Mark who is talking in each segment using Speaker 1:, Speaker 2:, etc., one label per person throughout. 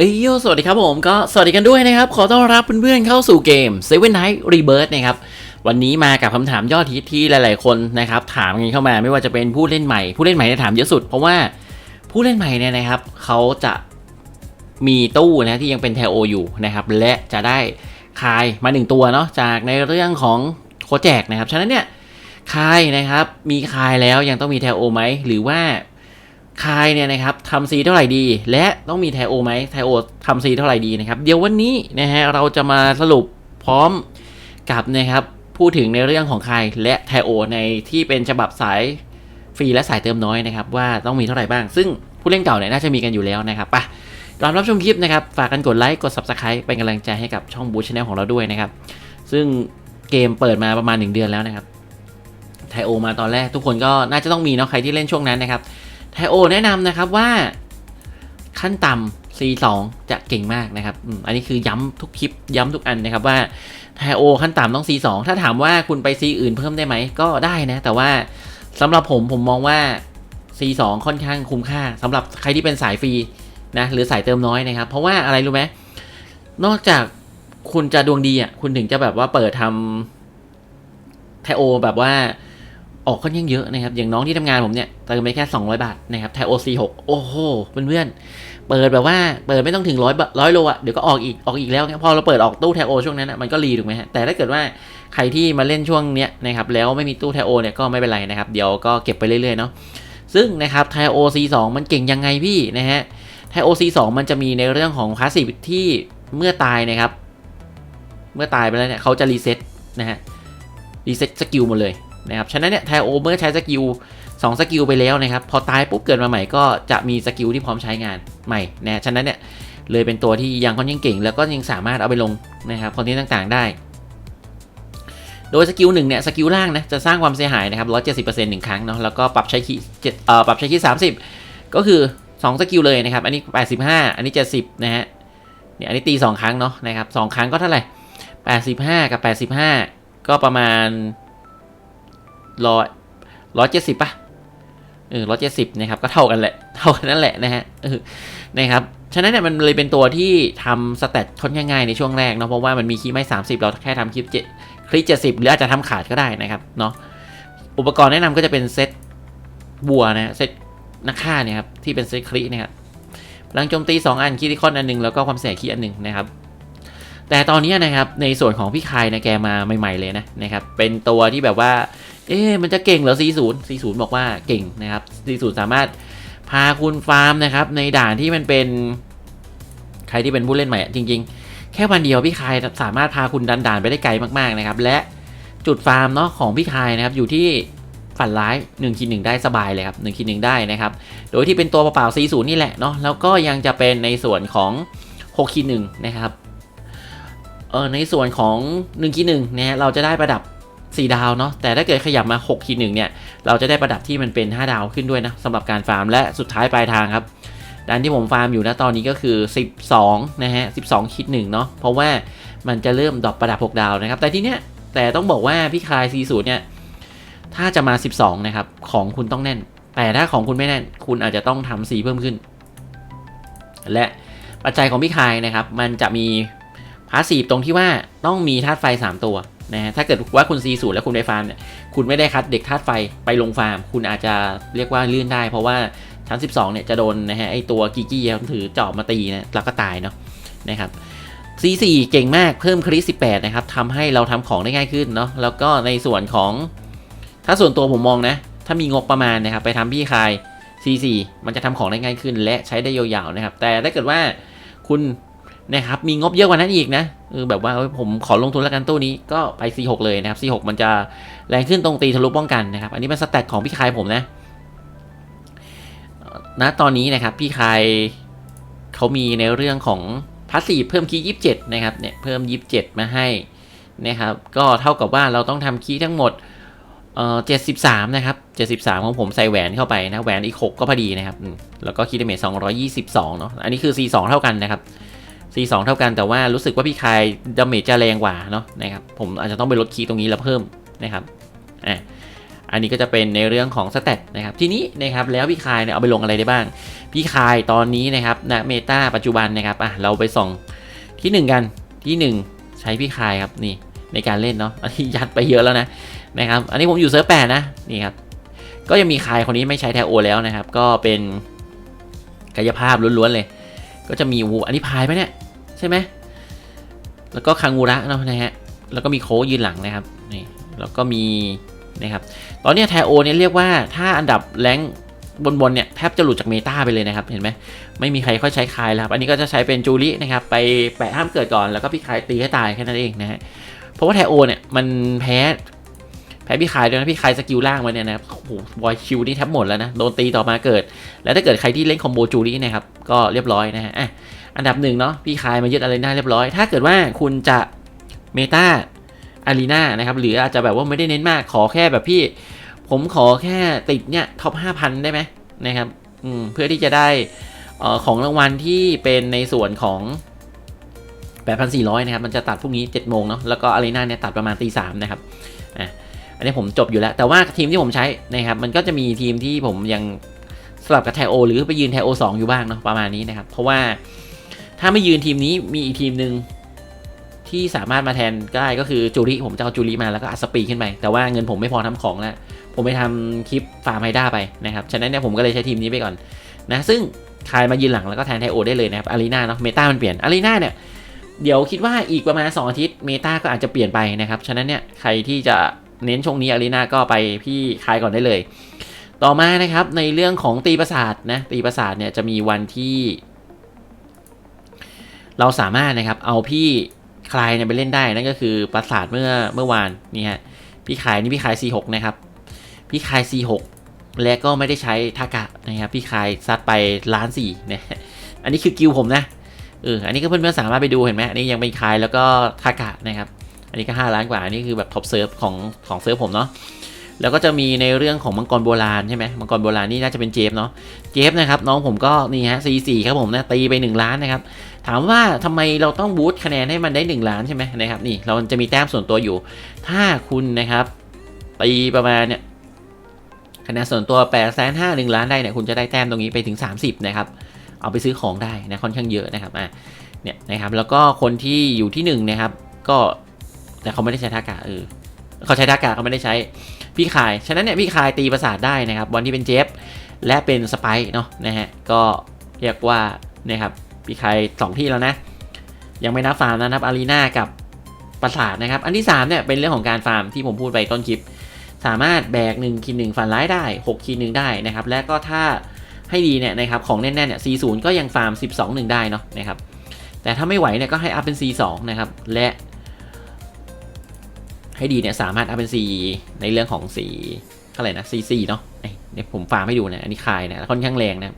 Speaker 1: เอ้ยโยสวัสดีครับผมก็สวัสดีกันด้วยนะครับ ขอต้อนรับเพื่อนๆเข้าสู่เกม Seven Night Rebirth นะครับ วันนี้มากับคำถามยอดฮิตที่หลายๆคนนะครับ ถามกันเข้ามาไม่ว่าจะเป็นผู้เล่นใหม่ ผู้เล่นใหม่เนี่ยถามเยอะสุด เพราะว่าผู้เล่นใหม่เนี่ยนะครับเขาจะมีตู้นะที่ยังเป็นแทโออยู่นะครับ และจะได้คายมาหนึ่งตัวเนาะจากในเรื่องของโคแจกนะครับ ฉะนั้นเนี่ยคายนะครับมีคายแล้วยังต้องมีแทโอไหมหรือว่า คายเนี่ยนะครับทำซีเท่าไหร่ดี และต้องมีไทโอไหมไทโอทำซีเท่าไหร่ดีนะครับ เดี๋ยววันนี้นะฮะเราจะมาสรุปพร้อมกับนะครับพูดถึงในเรื่องของคายและไทโอในที่เป็นฉบับสายฟรีและสายเติมน้อยนะครับ ว่าต้องมีเท่าไหร่บ้าง ซึ่งผู้เล่นเก่าเนี่ยน่าจะมีกันอยู่แล้วนะครับไปก่อนรับชมคลิปนะครับ ฝากกันกดไลค์กด Subscribe เป็นกำลังใจให้กับช่องบูชแนลของเราด้วยนะครับ ซึ่งเกมเปิดมาประมาณ 1 เดือนแล้วนะครับไทโอมาตอนแรกทุกคนก็น่าจะต้องมีเนาะใครที่เล่นช่วงนั้นนะครับ ไทโอแนะนำนะครับว่าขั้นต่ำ C2 จะเก่งมากนะครับ อันนี้คือย้ำทุกคลิปย้ำทุกอันนะครับว่าไทโอขั้นต่ำต้อง C2 ถ้าถามว่าคุณไป C อื่นเพิ่มได้ไหมก็ได้นะ แต่ว่าสำหรับผมผมมองว่า C2 ค่อนข้างคุ้มค่าสำหรับใครที่เป็นสายฟรีนะหรือสายเติมน้อยนะครับ เพราะว่าอะไรรู้ไหมนอกจากคุณจะดวงดีอะคุณถึงจะแบบว่าเปิดทำไทโอแบบว่า ออกค่อนข้างเยอะนะครับ อย่างน้องที่ทำงานผมเนี่ยเติมไปแค่ 200 บาทนะครับไทโอซีหกโอ้โหเพื่อนๆเปิดแบบว่าเปิดไม่ต้องถึงร้อยร้อยโลอะเดี๋ยวก็ออกอีกออกอีกแล้วพอเราเปิดออกตู้ไทโอช่วงนั้นนะมันก็รีถูกไหมฮะแต่ถ้าเกิดว่าใครที่มาเล่นช่วงเนี้ยนะครับแล้วไม่มีตู้ไทโอเนี่ยก็ไม่เป็นไรนะครับ เดี๋ยวก็เก็บไปเรื่อยๆเนาะซึ่งนะครับไทโอซีสองมันเก่งยังไงพี่นะฮะไทโอซีสองมันจะมีในเรื่องของพาสซีฟที่เมื่อตายนะครับ เมื่อตายไปแล้วเนี่ยเขาจะรีเซ็ตนะฮะรีเซ็ตสกิลหมดเลย นะครับ ฉะนั้นเนี่ยไทโอเมื่อใช้สกิล2สกิลไปแล้วนะครับ พอตายปุ๊บเกิดมาใหม่ก็จะมีสกิลที่พร้อมใช้งานใหม่นะฉะนั้นเนี่ยเลยเป็นตัวที่ยังค่อนข้างเก่ง แล้วก็ยังสามารถเอาไปลงนะครับคอนเทนต์ต่างๆ ได้ โดยสกิลหนึ่งเนี่ยสกิลล่างนะจะสร้างความเสียหายนะครับ170%หนึ่งครั้งเนาะแล้วก็ปรับใช้คีเจ็ดเอ่อปรับใช้คีย์30ก็คือ2สกิลเลยนะครับ อันนี้85อันนี้70นะฮะเนี่ยอันนี้ตี2ครั้งเนาะนะครับ2ครั้งก็เท่าไหร่85กับ85ก็ประมาณ ร้อยร้อยเจ็ดสิบป่ะเออร้อยเจ็ดสิบนะครับก็เท่ากันแหละ เท่ากันนั่นแหละนะฮะเออนะครับฉะนั้นเนี่ยมันเลยเป็นตัวที่ทำสเตตค่อนข้างง่ายในช่วงแรกเนาะเพราะว่ามันมีคีย์ไม่สามสิบเราแค่ทำคลิปเจ็ดคลิปเจ็ดสิบหรืออาจจะทำขาดก็ได้นะครับเนาะอุปกรณ์แนะนำก็จะเป็นเซตบัวนะเซตนักฆ่าเนี่ยครับที่เป็นเซตคลินะครับพลังโจมตี 2 อันคิริคอนอันหนึ่งแล้วก็ความเสียคีอันหนึ่งนะครับแต่ตอนนี้นะครับในส่วนของพี่คายนะแกมาใหม่ ๆเลยนะนะครับเป็นตัวที่แบบว่า เอ๊มันจะเก่งเหรอ 40 40 บอกว่าเก่งนะครับ 40 สามารถพาคุณฟาร์มนะครับ ในด่านที่มันเป็นใครที่เป็นผู้เล่นใหม่จริง ๆ แค่วันเดียวพี่คายสามารถพาคุณดันด่านไปได้ไกลมากๆนะครับ และจุดฟาร์มเนาะของพี่คายนะครับอยู่ที่ฝันร้าย1คิด1ได้สบายเลยครับ1คิด1ได้นะครับ โดยที่เป็นตัวเปล่าๆ40 นี่แหละเนาะแล้วก็ยังจะเป็นในส่วนของ6คิด1นะครับเออในส่วนของ1คิด1นะฮะเราจะได้ประดับ 4 ดาวเนาะแต่ถ้าเกิดขยับมา6ขีดหนึ่งเนี่ยเราจะได้ประดับที่มันเป็น 5 ดาวขึ้นด้วยนะสำหรับการฟาร์มและสุดท้ายปลายทางครับด้านที่ผมฟาร์มอยู่นะตอนนี้ก็คือ 12นะฮะ12ขีดหนึ่งเนาะเพราะว่ามันจะเริ่มดรอปประดับ 6 ดาวนะครับ แต่ที่เนี้ยแต่ต้องบอกว่าพี่คาย40เนี่ยถ้าจะมา 12 นะครับ ของคุณต้องแน่น แต่ถ้าของคุณไม่แน่น คุณอาจจะต้องทำสีเพิ่มขึ้น และปัจจัยของพี่คายนะครับ มันจะมีพาสซีฟตรงที่ว่าต้องมีธาตุไฟ 3 ตัว นะฮะถ้าเกิดว่าคุณซีสูตรแล้วคุณไปฟาร์มเนี่ยคุณไม่ได้คัดเด็กธาตุไฟไปลงฟาร์ม คุณอาจจะเรียกว่าลื่นได้ เพราะว่าชั้น 12เนี่ยจะโดนนะฮะไอตัวกิกี้ถือจอบมาตีนะแล้วก็ตายเนาะนะครับ C4 เก่งมากเพิ่มคริส18 นะครับทำให้เราทำของได้ง่ายขึ้นเนาะแล้วก็ในส่วนของ ถ้าส่วนตัวผมมองนะ ถ้ามีงบประมาณนะครับ ไปทำพี่คาย C4 มันจะทำของได้ง่ายขึ้น และใช้ได้ยาวๆนะครับ แต่ถ้าเกิดว่าคุณนะครับมีงบเยอะกว่านั้นอีกนะ แบบว่าผมขอลงทุนแล้วกันตู้นี้ก็ไป C6 เลยนะครับ C6 มันจะแรงขึ้นตรงตีทะลุป้องกันนะครับ อันนี้เป็นสแตทของพี่คายผมนะณตอนนี้นะครับพี่คายเขามีในเรื่องของพาสซีฟเพิ่มคีย์27นะครับเนี่ยเพิ่ม 27 มาให้นะครับ ก็เท่ากับว่าเราต้องทำคีย์ทั้งหมดเอ่อ73 นะครับ 73 ของผมใส่แหวนเข้าไปนะแหวนอีก 6 ก็พอดีนะครับ แล้วก็คีย์เดเมจ222 เนาะอันนี้คือ C2 เท่ากันนะครับ C2 เท่ากันแต่ว่ารู้สึกว่าพี่คายดาเมจจะแรงกว่าเนาะนะครับผมอาจจะต้องไปลดคีย์ตรงนี้แล้วเพิ่มนะครับอะอันนี้ก็จะเป็นในเรื่องของสเตตนะครับทีนี้นะครับแล้วพี่คายเนี่ยเอาไปลงอะไรได้บ้าง พี่คายตอนนี้นะครับณเมตาปัจจุบันนะครับอะเราไปส่องที่หนึ่งกันที่หนึ่งใช้พี่คายครับนี่ในการเล่นเนาะอันนี้ยัดไปเยอะแล้วนะนะครับอันนี้ผมอยู่เซิร์ฟแปดนะนี่ครับก็ยังมีคายคนนี้ไม่ใช้แทโอแล้วนะครับ ก็เป็นกายภาพล้วนๆเลย ก็จะมีวูอันนี้พายไหมเนี่ย ใช่ไหม แล้วก็คังูระเนาะนะฮะ แล้วก็มีโคยืนหลังนะครับ นี่ แล้วก็มีนะครับ ตอนนี้แทโอเนี่ยเรียกว่าถ้าอันดับแรงบนๆเนี่ยแทบจะหลุดจากเมตาไปเลยนะครับ เห็นไหมไม่มีใครค่อยใช้คายแล้วครับ อันนี้ก็จะใช้เป็นจูรินะครับ ไปแปะห้ามเกิดก่อนแล้วก็พี่คายตีให้ตายแค่นั้นเองนะฮะ เพราะว่าแทโอเนี่ยมันแพ้ พ้พี่คายด้วยนะพี่คายสกิลล่างมาเนี่ยนะครับโอ้โหบอยคิวนี่แทบหมดแล้วนะโดนตีต่อมาเกิด แล้วถ้าเกิดใครที่เล่นคอมโบจูรินะครับก็เรียบร้อยนะฮะอะอันดับหนึ่งเนาะพี่คายมายึดอะไรหน้าเรียบร้อย ถ้าเกิดว่าคุณจะเมตาอารีนานะครับหรืออาจจะแบบว่าไม่ได้เน้นมากขอแค่แบบพี่ ผมขอแค่ติดเนี่ยท็อป5,000ได้ไหมนะครับอืมเพื่อที่จะได้เอ่อของรางวัลที่เป็นในส่วนของ 8,400 นะครับ มันจะตัดพรุ่งนี้ 7 โมงเนาะแล้วก็อารีนาเนี่ยตัดประมาณตีสามนะครับอะ อันนี้ผมจบอยู่แล้ว แต่ว่าทีมที่ผมใช้นะครับมันก็จะมีทีมที่ผมยังสลับกับแทโอหรือไปยืนแทโอสองอยู่บ้างเนาะประมาณนี้นะครับ เพราะว่าถ้าไม่ยืนทีมนี้มีอีกทีมหนึ่งที่สามารถมาแทนได้ก็คือจูริผมจะเอาจูริมาแล้วก็อัสปีขึ้นไป แต่ว่าเงินผมไม่พอทำของแล้ว ผมไปทำคลิปฟาร์มไฮด้าไปนะครับ ฉะนั้นเนี่ยผมก็เลยใช้ทีมนี้ไปก่อนนะซึ่งคายมายืนหลังแล้วก็แทนไทโอได้เลยนะครับอารีนาเนาะเมตามันเปลี่ยนอารีนาเนี่ยเดี๋ยวคิดว่าอีกประมาณ 2 อาทิตย์เมตาก็อาจจะเปลี่ยนไปนะครับ ฉะนั้นเนี่ยใครที่จะ เน้นช่วงนี้อารีนาก็ไปพี่คายก่อนได้เลย ต่อมานะครับในเรื่องของตีประสาทนะตีประสาทเนี่ยจะมีวันที่ เราสามารถนะครับเอาพี่คลายเนี่ยไปเล่นได้นั่นก็คือประสาทเมื่อเมื่อวานนี่ฮะพี่คายนี่พี่คาย C6 นะครับพี่คาย C6 และก็ไม่ได้ใช้ทากะนะครับพี่คายซัดไปล้านสี่นะอันนี้คือกิลผมนะเอออันนี้ก็เพื่อนๆสามารถไปดูเห็นไหมอันนี้ยังเป็นคายแล้วก็ทากะนะครับ อันนี้ก็ 5 ล้านกว่าอันนี้คือแบบท็อปเซิร์ฟของของเซิร์ฟผมเนาะแล้วก็จะมีในเรื่องของมังกรโบราณใช่ไหมมังกรโบราณนี่น่าจะเป็นเจฟเนาะเจฟนะครับน้องผมก็นี่ฮะ C4 ครับผมนะตีไป 1 ล้านนะครับถามว่าทำไมเราต้องบูตคะแนนให้มันได้ 1 ล้านใช่ไหมนะครับนี่เราจะมีแต้มส่วนตัวอยู่ ถ้าคุณนะครับตีประมาณเนี่ยคะแนนส่วนตัว8ปดแสนห้าหนึ่งล้านได้เนี่ยคุณจะได้แต้มตรงนี้ไปถึง 30นะครับเอาไปซื้อของได้นะค่อนข้างเยอะนะครับอะเนี่ยนะครับแล้วก็คนที่อยู่ที่1นะครับก็ แต่เขาไม่ได้ใช้ทากาเออเขาใช้ทากาเขาไม่ได้ใช้พี่คาย ฉะนั้นเนี่ยพี่คายตีประสาทได้นะครับวันที่เป็นเจฟและเป็นสไปเนาะนะฮะก็เรียกว่านะครับพี่คายสองที่แล้วนะ ยังไม่นับฟาร์มนะครับอารีนากับประสาทนะครับ อันที่3เนี่ยเป็นเรื่องของการฟาร์มที่ผมพูดไปต้นคลิป สามารถแบก1คีหนึ่งฟันร้ายได้6คีหนึ่งได้นะครับ และก็ถ้าให้ดีเนี่ยนะครับของแน่นๆเนี่ย C0 ก็ยังฟาร์ม 12 1 ได้เนาะนะครับแต่ถ้าไม่ไหวเนี่ยก็ให้อัพเป็น C2 นะครับและ ให้ดีเนี่ยสามารถอัพเป็น C ในเรื่องของสีเท่าไหร่นะ C4 เนาะเอ้ยเนี่ยผมฟาร์มให้ดูนะอันนี้คายเนี่ยค่อนข้างแรงนะครับ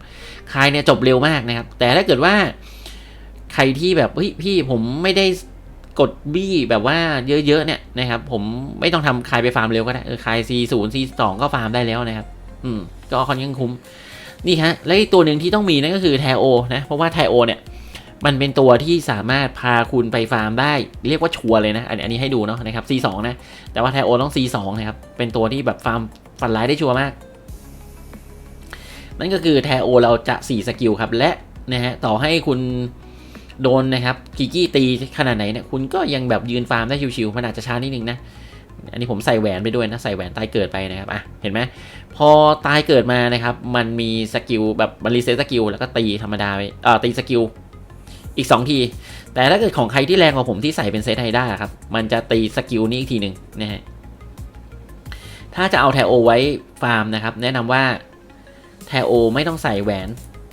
Speaker 1: คายเนี่ยจบเร็วมากนะครับ แต่ถ้าเกิดว่าใครที่แบบเฮ้ยพี่ผมไม่ได้กดบี้แบบว่าเยอะๆเนี่ยนะครับ ผมไม่ต้องทำคายไปฟาร์มเร็วก็ได้เออคาย C0 C2 ก็ฟาร์มได้แล้วนะครับ อืมก็ค่อนข้างคุ้มนี่ฮะ และอีกตัวหนึ่งที่ต้องมีนั่นก็คือไทโอนะ เพราะว่าไทโอเนี่ย มันเป็นตัวที่สามารถพาคุณไปฟาร์มได้ เรียกว่าชัวร์เลยนะอันนี้อันนี้ให้ดูเนาะนะครับ C2 นะ แต่ว่าไทโอต้อง C2 นะครับ เป็นตัวที่แบบฟาร์มฟันร้ายได้ชัวร์มาก นั่นก็คือไทโอเราจะ 4 สกิลครับ และนะฮะต่อให้คุณโดนนะครับกิกี้ตีขนาดไหนเนี่ยคุณก็ยังแบบยืนฟาร์มได้ชิวๆมันอาจจะช้านิดนึงนะอันนี้ผมใส่แหวนไปด้วยนะใส่แหวนตายเกิดไปนะครับอะเห็นไหมพอตายเกิดมานะครับ มันมีสกิลแบบมันรีเซ็ตสกิลแล้วก็ตีธรรมดาไปเอ่อตีสกิล อีก 2 ที แต่ถ้าเกิดของใครที่แรงกว่าผมที่ใส่เป็นเซตไฮด้าครับ มันจะตีสกิลนี้อีกทีหนึ่งนะฮะ ถ้าจะเอาแทโอไว้ฟาร์มนะครับ แนะนำว่าแทโอไม่ต้องใส่แหวน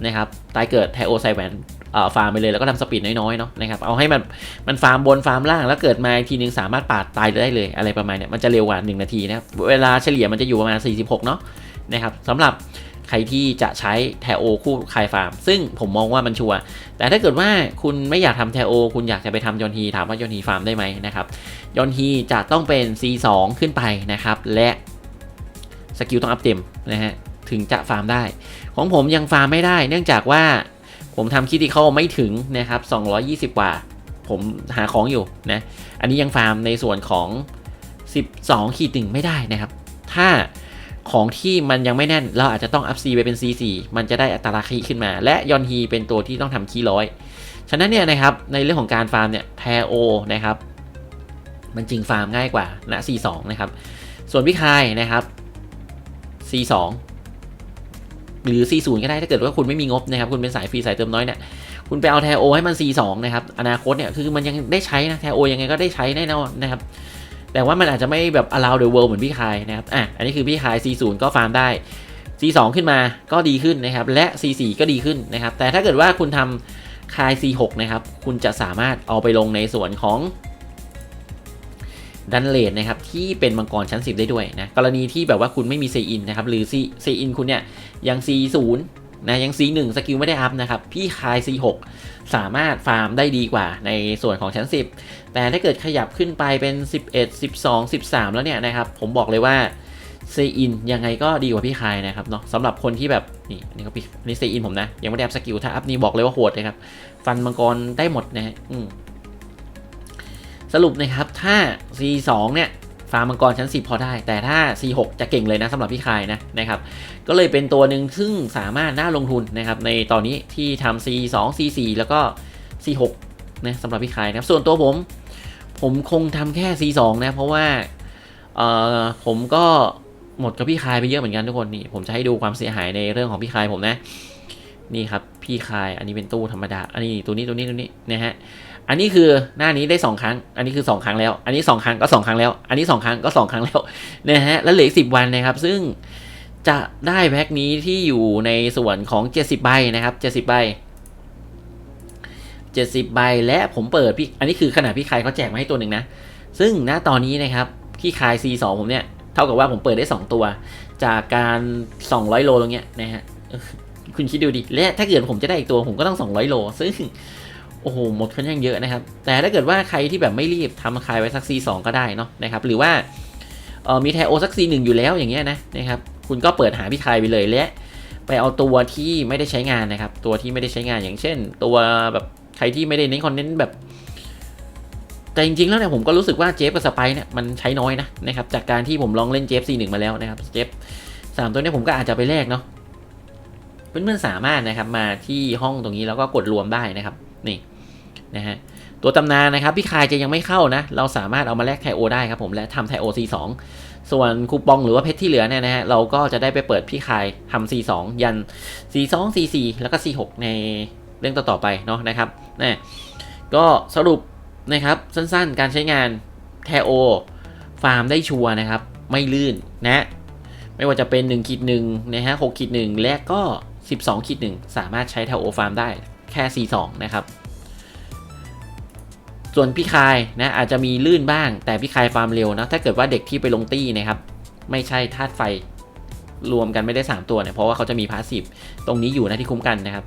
Speaker 1: นะครับ ตายเกิดแทโอใส่แหวนเอ่อฟาร์มไปเลยแล้วก็ทำสปีดน้อยๆเนาะนะครับ เอาให้มันมันฟาร์มบนฟาร์มล่างแล้วเกิดมาอีกทีนึงสามารถปาดตายได้เลยอะไรประมาณเนี้ยมันจะเร็วกว่า 1 นาทีนะครับ เวลาเฉลี่ยมันจะอยู่ประมาณ 46 เนาะนะครับสำหรับ ใครที่จะใช้แทโอคู่คายฟาร์ม ซึ่งผมมองว่ามันชัวร์แต่ถ้าเกิดว่าคุณไม่อยากทำแทโอคุณอยากจะไปทำยอนฮีถามว่ายอนฮีฟาร์มได้ไหมนะครับยอนฮีจะต้องเป็น C2 ขึ้นไปนะครับ และสกิลต้องอัพเต็มนะฮะถึงจะฟาร์มได้ ของผมยังฟาร์มไม่ได้ เนื่องจากว่าผมทำคิดที่เขาไม่ถึงนะครับ 220 กว่า ผมหาของอยู่นะอันนี้ยังฟาร์มในส่วนของ 12ขีดหนึ่งไม่ได้นะครับ ถ้า ของที่มันยังไม่แน่น เราอาจจะต้องอัพซีไปเป็น C4 มันจะได้อัตราคีขึ้นมา และยอนฮีเป็นตัวที่ต้องทำคีร้อย ฉะนั้นเนี่ยนะครับในเรื่องของการฟาร์มเนี่ยแทโอนะครับมันจริงฟาร์มง่ายกว่านะ C2 นะครับ ส่วนพี่คายนะครับ C2 หรือ C0 ก็ได้ถ้าเกิดว่าคุณไม่มีงบนะครับ คุณเป็นสายฟรีสายเติมน้อยเนี่ยคุณไปเอาแทโอให้มัน C2 นะครับ อนาคตเนี่ยคือมันยังได้ใช้นะแทโอยังไงก็ได้ใช้แน่นอนนะครับ แต่ว่ามันอาจจะไม่แบบ allow the world เหมือนพี่คายนะครับอะอันนี้คือพี่คาย C0 ก็ฟาร์มได้ C2 ขึ้นมาก็ดีขึ้นนะครับ และ C4 ก็ดีขึ้นนะครับ แต่ถ้าเกิดว่าคุณทำคาย C6 นะครับ คุณจะสามารถเอาไปลงในส่วนของดันเลดนะครับที่เป็นมังกรชั้น 10 ได้ด้วยนะกรณีที่แบบว่าคุณไม่มีเซอินนะครับหรือเซอินคุณเนี่ยยัง C0 นะยัง C1 สกิลไม่ได้อัพนะครับ พี่คาย C6 สามารถฟาร์มได้ดีกว่าในส่วนของชั้น 10 แต่ถ้าเกิดขยับขึ้นไปเป็น 11 12 13 แล้วเนี่ยนะครับ ผมบอกเลยว่าเซอินยังไงก็ดีกว่าพี่คายนะครับเนาะสำหรับคนที่แบบนี่นี่ก็พี่นี่เซอินผมนะ ยังไม่ได้อัพสกิลถ้าอัพนี่บอกเลยว่าโหดเลยครับ ฟันมังกรได้หมดนะฮะสรุปนะครับถ้า C2 เนี่ย ฟาร์มมังกรชั้น10พอได้ แต่ถ้า C6 จะเก่งเลยนะสำหรับพี่คายนะนะครับก็เลยเป็นตัวหนึ่งซึ่งสามารถน่าลงทุนนะครับในตอนนี้ที่ทำ C2 C4 แล้วก็ C6 นะสำหรับพี่คายนะครับส่วนตัวผม ผมคงทำแค่ C2 นะเพราะว่าเอ่อผมก็หมดกับพี่คายไปเยอะเหมือนกันทุกคนนี่ผมจะให้ดูความเสียหายในเรื่องของพี่คายผมนะนี่ครับพี่คายอันนี้เป็นตู้ธรรมดาอันนี้ตัวนี้ตัวนี้ตัวนี้นะฮะ อันนี้คือหน้านี้ได้ 2 ครั้ง อันนี้คือ 2 ครั้งแล้ว อันนี้ 2 ครั้งก็ 2 ครั้งแล้ว อันนี้ 2 ครั้งก็ 2 ครั้งแล้วนะฮะ แล้วเหลืออีก10วันนะครับ ซึ่งจะได้แพ็คนี้ที่อยู่ในส่วนของ 70 ใบนะครับ 70 ใบ 70 ใบ และผมเปิดพี่ อันนี้คือขนาดพี่คายเขาแจกมาให้ตัวหนึ่งนะ ซึ่งณตอนนี้นะครับ พี่คาย C2 ผมเนี่ย เท่ากับว่าผมเปิดได้ 2 ตัว จากการ 200 โลตรงเนี้ยนะฮะ คุณคิดดูดิ และถ้าเกิดผมจะได้อีกตัวผมก็ต้อง 200 โล ซึ่ง โอ้โหหมดค่อนข้างเยอะนะครับ แต่ถ้าเกิดว่าใครที่แบบไม่รีบทำคายไว้สัก C2 ก็ได้เนาะนะครับ หรือว่ามีแทโอสัก C1 อยู่แล้วอย่างเงี้ยนะนะครับคุณก็เปิดหาพี่คายไปเลยและไปเอาตัวที่ไม่ได้ใช้งานนะครับ ตัวที่ไม่ได้ใช้งานอย่างเช่น ตัวแบบใครที่ไม่ได้เน้นคอนเทนต์แบบ แต่จริงๆแล้วเนี่ยผมก็รู้สึกว่าเจฟกับสไปเนี่ยมันใช้น้อยนะนะครับ จากการที่ผมลองเล่นเจฟ C1 มาแล้วนะครับเจฟสามตัวนี้ผมก็อาจจะไปแลกเนาะเพื่อนๆสามารถนะครับมาที่ห้องตรงนี้แล้วก็กดรวมได้นะครับ นี่นะฮะตัวตำนานนะครับพี่คายจะยังไม่เข้านะ เราสามารถเอามาแลกไทโอได้ครับผมและทำไทโอ C2 ส่วนคูปองหรือว่าเพชรที่เหลือเนี่ยนะฮะเราก็จะได้ไปเปิดพี่คายทำ C2 ยัน C2 C4 แล้วก็ C6 ในเรื่องต่อๆไปเนาะนะครับนะก็สรุปนะครับสั้นๆ การใช้งานแทโอฟาร์มได้ชัวร์นะครับ ไม่ลื่นนะไม่ว่าจะเป็น1ขีดหนึ่งนะฮะ6ขีดหนึ่งและก็ 12ขีดหนึ่งสามารถใช้แทโอฟาร์มได้ แค่ C2 นะครับ ส่วนพี่คายนะอาจจะมีลื่นบ้าง แต่พี่คายฟาร์มเร็วนะถ้าเกิดว่าเด็กที่ไปลงตี้นะครับ ไม่ใช่ธาตุไฟรวมกันไม่ได้ 3 ตัวเนี่ยเพราะว่าเขาจะมีพาสซีฟตรงนี้อยู่นะที่คุ้มกันนะครับ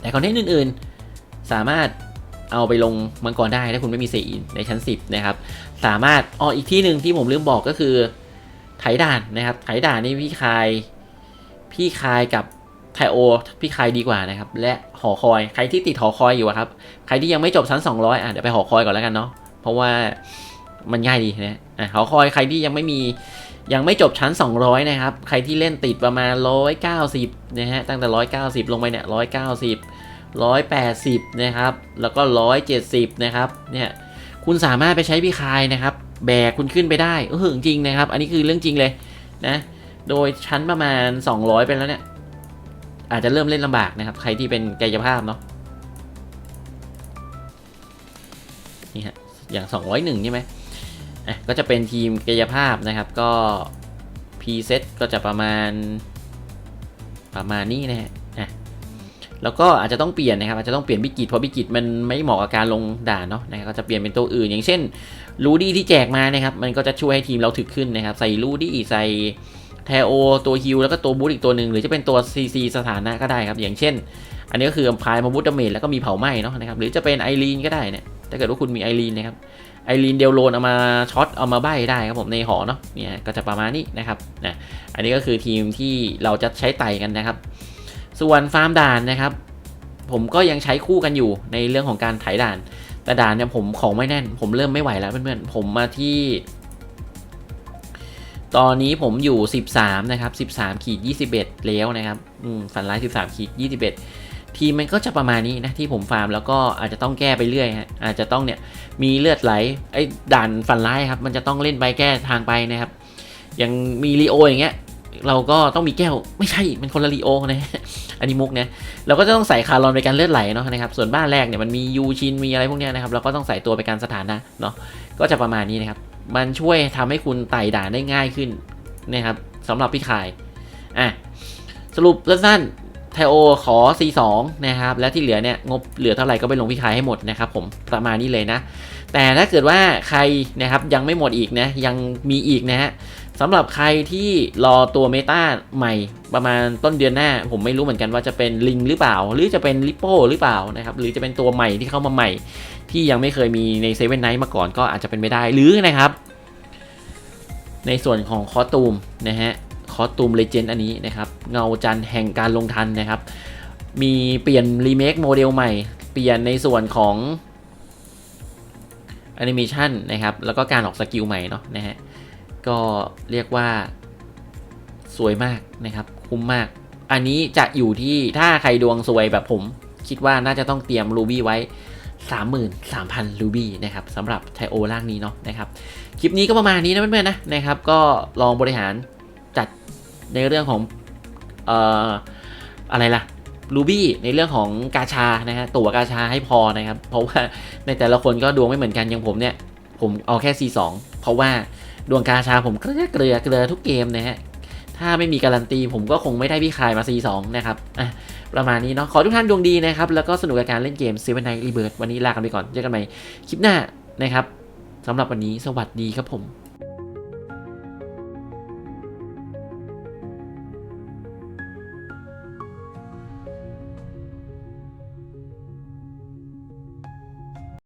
Speaker 1: แต่คอนเทนต์อื่นๆ สามารถเอาไปลงมังกรได้ถ้าคุณไม่มีเซอินในชั้น 10 นะครับ สามารถอ๋ออีกที่หนึ่งที่ผมลืมบอกก็คือไถด่านนะครับไถด่านนี่พี่คาย พี่คายกับ ไทโอพี่ใคายดีกว่านะครับ และหอคอยใครที่ติดหอคอยอยู่ครับ ใครที่ยังไม่จบชั้น 200 อะเดี๋ยวไปหอคอยก่อนแล้วกันเนาะเพราะว่ามันง่ายดีนะอะหอคอยใครที่ยังไม่มียังไม่จบชั้น 200 นะครับ ใครที่เล่นติดประมาณ 190 นะฮะตั้งแต่ 190 ลงไปเนี่ย 190 180 นะครับ แล้วก็ 170 นะครับเนี่ยคุณสามารถไปใช้พี่คายนะครับ แบกคุณขึ้นไปได้เออจริงนะครับ อันนี้คือเรื่องจริงเลยนะโดยชั้นประมาณ 200 ไปแล้วเนี่ย อาจจะเริ่มเล่นลำบากนะครับ ใครที่เป็นกายภาพเนาะนี่ฮะอย่าง 201 ใช่ไหมอะก็จะเป็นทีมกายภาพนะครับ ก็ P set ก็จะประมาณ ประมาณนี้นะฮะอะแล้วก็อาจจะต้องเปลี่ยนนะครับ อาจจะต้องเปลี่ยนบิกิตเพราะบิกิตมันไม่เหมาะกับการลงด่านเนาะนะครับก็จะเปลี่ยนเป็นตัวอื่น อย่างเช่นรูดี้ที่แจกมานะครับ มันก็จะช่วยให้ทีมเราถึกขึ้นนะครับ ใส่รูดี้ใส่ แทโอตัวฮิลแล้วก็ตัวบูทอีกตัวหนึ่งหรือจะเป็นตัว CC สถานะก็ได้ครับ อย่างเช่น อันนี้ก็คือพายมาบูทดาเมจแล้วก็มีเผาไหม้เนาะนะครับหรือจะเป็นไอรีนก็ได้เนี่ยถ้าเกิดว่าคุณมีไอรีนนะครับไอรีนเดลโลนเอามาช็อตเอามาใบ้ได้ครับผมในหอเนาะเนี่ยก็จะประมาณนี้นะครับนะอันนี้ก็คือทีมที่เราจะใช้ไต่กันนะครับ ส่วนฟาร์มด่านนะครับ ผมก็ยังใช้คู่กันอยู่ในเรื่องของการไถด่านแต่ด่านเนี่ยผมของไม่แน่น ผมเริ่มไม่ไหวแล้วเพื่อนๆผมมาที่ ตอนนี้ผมอยู่ 13 นะครับ 13ขีด21 แล้วนะครับอืมฝันร้าย 13ขีด21 ทีมมันก็จะประมาณนี้นะที่ผมฟาร์มแล้วก็อาจจะต้องแก้ไปเรื่อยฮะอาจจะต้องเนี่ยมีเลือดไหลไอ้ด่านฝันร้ายครับ มันจะต้องเล่นไปแก้ทางไปนะครับอย่างมีลีโออย่างเงี้ยเราก็ต้องมีแก้วไม่ใช่มันคนละลีโอนะอันนี้มุกนะเราก็จะต้องใส่คารอนไปการเลือดไหลเนาะนะครับส่วนบ้านแรกเนี่ยมันมียูชินมีอะไรพวกเนี้ยนะครับเราก็ต้องใส่ตัวไปการสถานะเนาะก็จะประมาณนี้นะครับ มันช่วยทำให้คุณไต่ด่านได้ง่ายขึ้นนะครับสำหรับพี่ขายอะสรุปสั้นๆไทโอขอ C2 นะครับ และที่เหลือเนี่ยงบเหลือเท่าไหร่ก็ไปลงพี่ขายให้หมดนะครับผมประมาณนี้เลยนะ แต่ถ้าเกิดว่าใครนะครับยังไม่หมดอีกนะยังมีอีกนะฮะสำหรับใครที่รอตัวเมตาใหม่ประมาณต้นเดือนหน้า ผมไม่รู้เหมือนกันว่าจะเป็นลิงหรือเปล่า หรือจะเป็นลิปโป้หรือเปล่านะครับหรือจะเป็นตัวใหม่ที่เข้ามาใหม่ ที่ยังไม่เคยมีในเซเว่นไนท์มาก่อนก็อาจจะเป็นไม่ได้หรือนะครับ ในส่วนของคอตูมนะฮะคอตูมเลเจนด์อันนี้นะครับเงาจันแห่งการลงทันนะครับ มีเปลี่ยนรีเมคโมเดลใหม่ เปลี่ยนในส่วนของ แอนิเมชันนะครับ แล้วก็การออกสกิลใหม่เนาะนะฮะ ก็เรียกว่าสวยมากนะครับ คุ้มมาก อันนี้จะอยู่ที่ถ้าใครดวงสวยแบบผม คิดว่าน่าจะต้องเตรียมรูบี้ไว้ 33,000รูบี้นะครับสำหรับไทโอร่างนี้เนาะนะครับ คลิปนี้ก็ประมาณนี้นะเพื่อนๆนะนะครับ ก็ลองบริหารจัดในเรื่องของเอ่ออะไรล่ะ รูบี้ในเรื่องของกาชานะฮะตั๋วกาชาให้พอนะครับ เพราะว่าในแต่ละคนก็ดวงไม่เหมือนกันอย่างผมเนี่ย ผมเอาแค่ C2 เพราะว่าดวงกาชาผมเกลือเกลือเกลือทุกเกมนะฮะถ้าไม่มีการันตีผมก็คงไม่ได้พี่คายมา C2 นะครับอะประมาณนี้เนาะขอทุกท่านดวงดีนะครับ แล้วก็สนุกกับการเล่นเกม Seven Night Rebirth วันนี้ลากันไปก่อนเจอกันใหม่คลิปหน้านะครับสำหรับวันนี้สวัสดีครับผม